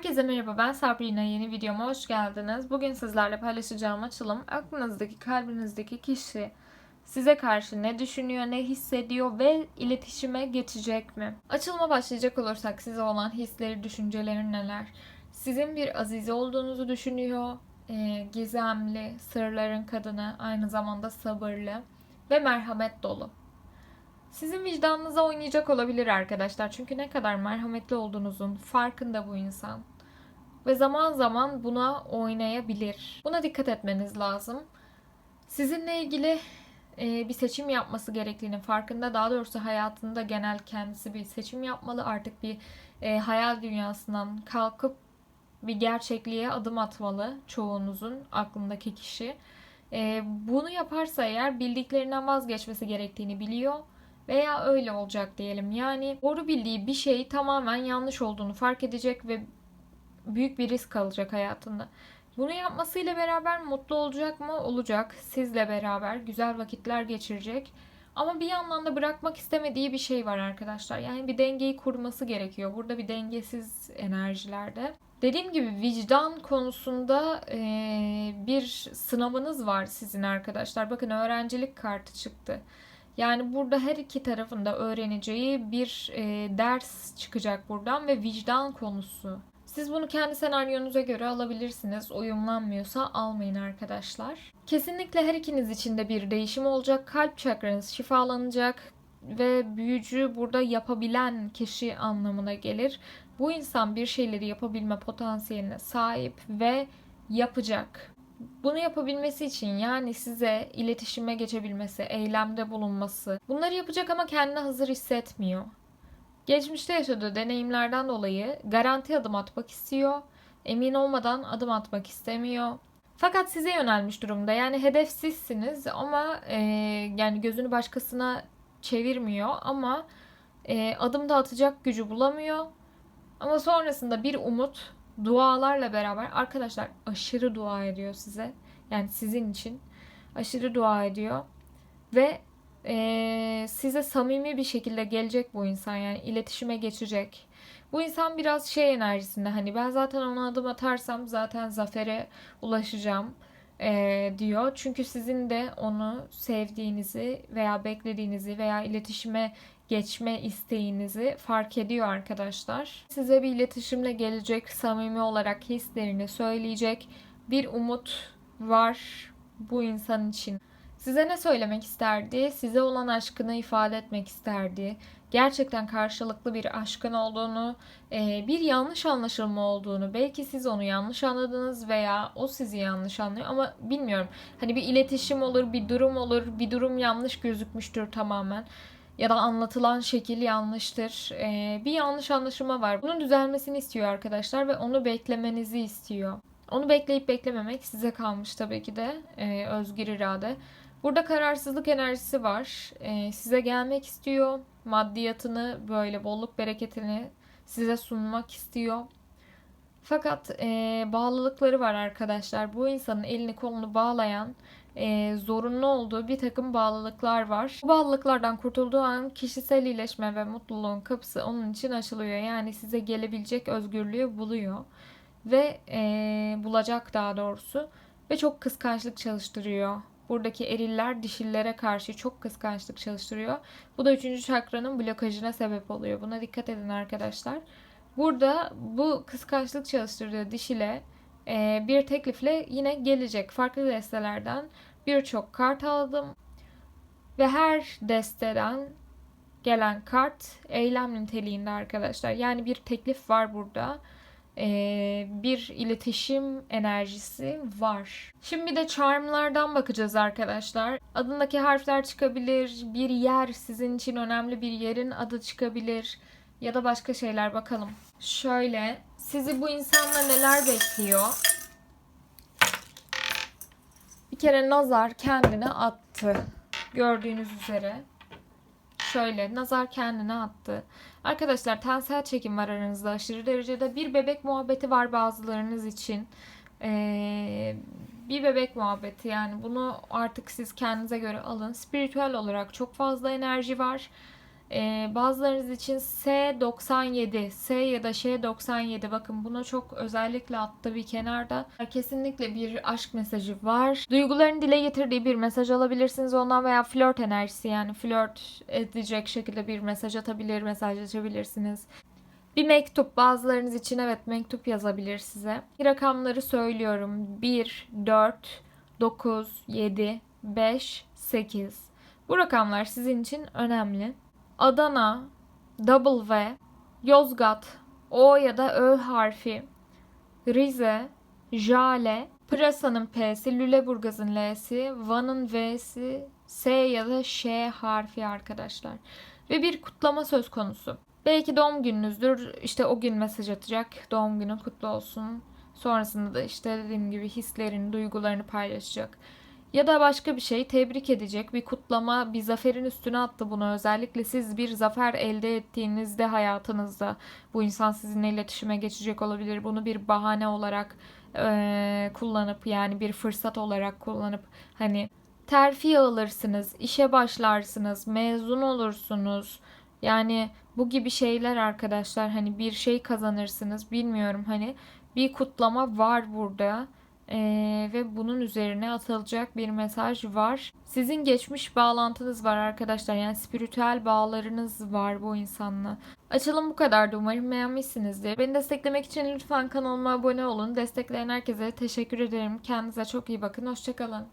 Herkese merhaba ben Sabrina yeni videoma hoş geldiniz. Bugün sizlerle paylaşacağım açılım aklınızdaki kalbinizdeki kişi size karşı ne düşünüyor, ne hissediyor ve iletişime geçecek mi? Açılıma başlayacak olursak size olan hisleri, düşünceleri neler? Sizin bir azize olduğunuzu düşünüyor, e, gizemli, sırların kadını, aynı zamanda sabırlı ve merhamet dolu. Sizin vicdanınıza oynayacak olabilir arkadaşlar. Çünkü ne kadar merhametli olduğunuzun farkında bu insan. Ve zaman zaman buna oynayabilir. Buna dikkat etmeniz lazım. Sizinle ilgili e, bir seçim yapması gerektiğini farkında. Daha doğrusu hayatında genel kendisi bir seçim yapmalı. Artık bir e, hayal dünyasından kalkıp bir gerçekliğe adım atmalı çoğunuzun aklındaki kişi. E, bunu yaparsa eğer bildiklerinden vazgeçmesi gerektiğini biliyor veya öyle olacak diyelim. Yani doğru bildiği bir şey tamamen yanlış olduğunu fark edecek ve büyük bir risk alacak hayatında. Bunu yapmasıyla beraber mutlu olacak mı? Olacak. Sizle beraber güzel vakitler geçirecek. Ama bir yandan da bırakmak istemediği bir şey var arkadaşlar. Yani bir dengeyi kurması gerekiyor. Burada bir dengesiz enerjilerde. Dediğim gibi vicdan konusunda e, bir sınavınız var sizin arkadaşlar. Bakın öğrencilik kartı çıktı. Yani burada her iki tarafında öğreneceği bir e, ders çıkacak buradan ve vicdan konusu. Siz bunu kendi senaryonuza göre alabilirsiniz. Uyumlanmıyorsa almayın arkadaşlar. Kesinlikle her ikiniz için de bir değişim olacak. Kalp çakranız şifalanacak ve büyücü burada yapabilen kişi anlamına gelir. Bu insan bir şeyleri yapabilme potansiyeline sahip ve yapacak. Bunu yapabilmesi için yani size iletişime geçebilmesi, eylemde bulunması, bunları yapacak ama kendini hazır hissetmiyor. Geçmişte yaşadığı deneyimlerden dolayı garanti adım atmak istiyor. Emin olmadan adım atmak istemiyor. Fakat size yönelmiş durumda. Yani hedef sizsiniz ama e, yani gözünü başkasına çevirmiyor ama e, adım da atacak gücü bulamıyor. Ama sonrasında bir umut dualarla beraber arkadaşlar aşırı dua ediyor size. Yani sizin için aşırı dua ediyor. Ve e, size samimi bir şekilde gelecek bu insan yani iletişime geçecek. Bu insan biraz şey enerjisinde hani ben zaten ona adım atarsam zaten zafere ulaşacağım e, diyor. Çünkü sizin de onu sevdiğinizi veya beklediğinizi veya iletişime geçme isteğinizi fark ediyor arkadaşlar. Size bir iletişimle gelecek, samimi olarak hislerini söyleyecek bir umut var bu insan için. Size ne söylemek isterdi? Size olan aşkını ifade etmek isterdi. Gerçekten karşılıklı bir aşkın olduğunu, e, bir yanlış anlaşılma olduğunu, belki siz onu yanlış anladınız veya o sizi yanlış anlıyor ama bilmiyorum. Hani bir iletişim olur, bir durum olur, bir durum yanlış gözükmüştür tamamen ya da anlatılan şekil yanlıştır. Ee, bir yanlış anlaşılma var. Bunun düzelmesini istiyor arkadaşlar ve onu beklemenizi istiyor. Onu bekleyip beklememek size kalmış tabii ki de ee, özgür irade. Burada kararsızlık enerjisi var. Ee, size gelmek istiyor. Maddiyatını böyle bolluk bereketini size sunmak istiyor. Fakat e, bağlılıkları var arkadaşlar. Bu insanın elini kolunu bağlayan e, zorunlu olduğu bir takım bağlılıklar var. Bu bağlılıklardan kurtulduğu an kişisel iyileşme ve mutluluğun kapısı onun için açılıyor. Yani size gelebilecek özgürlüğü buluyor ve e, bulacak daha doğrusu ve çok kıskançlık çalıştırıyor. Buradaki eriller dişillere karşı çok kıskançlık çalıştırıyor. Bu da üçüncü çakranın blokajına sebep oluyor. Buna dikkat edin arkadaşlar. Burada bu kıskançlık çalıştırdığı dişile e, bir teklifle yine gelecek. Farklı destelerden birçok kart aldım. Ve her desteden gelen kart eylem niteliğinde arkadaşlar. Yani bir teklif var burada. Ee, bir iletişim enerjisi var. Şimdi bir de charmlardan bakacağız arkadaşlar. Adındaki harfler çıkabilir. Bir yer sizin için önemli bir yerin adı çıkabilir. Ya da başka şeyler bakalım. Şöyle sizi bu insanla neler bekliyor? Bir kere nazar kendine attı. Gördüğünüz üzere. Şöyle nazar kendine attı. Arkadaşlar tensel çekim var aranızda aşırı derecede. Bir bebek muhabbeti var bazılarınız için. Ee, bir bebek muhabbeti yani bunu artık siz kendinize göre alın. Spiritüel olarak çok fazla enerji var. Ee, bazılarınız için S97, S ya da Ş97 bakın bunu çok özellikle attı bir kenarda. Kesinlikle bir aşk mesajı var. Duygularını dile getirdiği bir mesaj alabilirsiniz ondan veya flört enerjisi yani flört edecek şekilde bir mesaj atabilir, mesajlaşabilirsiniz. Bir mektup bazılarınız için evet mektup yazabilir size. Rakamları söylüyorum. 1, 4, 9, 7, 5, 8. Bu rakamlar sizin için önemli. Adana, W, Yozgat, O ya da Ö harfi, Rize, Jale, Pırasa'nın P'si, Lüleburgaz'ın L'si, Van'ın V'si, S ya da Ş harfi arkadaşlar. Ve bir kutlama söz konusu. Belki doğum gününüzdür. İşte o gün mesaj atacak. Doğum günün kutlu olsun. Sonrasında da işte dediğim gibi hislerini, duygularını paylaşacak. Ya da başka bir şey tebrik edecek. Bir kutlama, bir zaferin üstüne attı bunu. Özellikle siz bir zafer elde ettiğinizde hayatınızda bu insan sizinle iletişime geçecek olabilir. Bunu bir bahane olarak eee, kullanıp yani bir fırsat olarak kullanıp hani terfi alırsınız, işe başlarsınız, mezun olursunuz. Yani bu gibi şeyler arkadaşlar hani bir şey kazanırsınız bilmiyorum hani bir kutlama var burada Ee, ve bunun üzerine atılacak bir mesaj var. Sizin geçmiş bağlantınız var arkadaşlar yani spiritüel bağlarınız var bu insanla. Açılım bu kadardı umarım beğenmişsinizdir. Beni desteklemek için lütfen kanalıma abone olun. Destekleyen herkese teşekkür ederim. Kendinize çok iyi bakın. Hoşçakalın.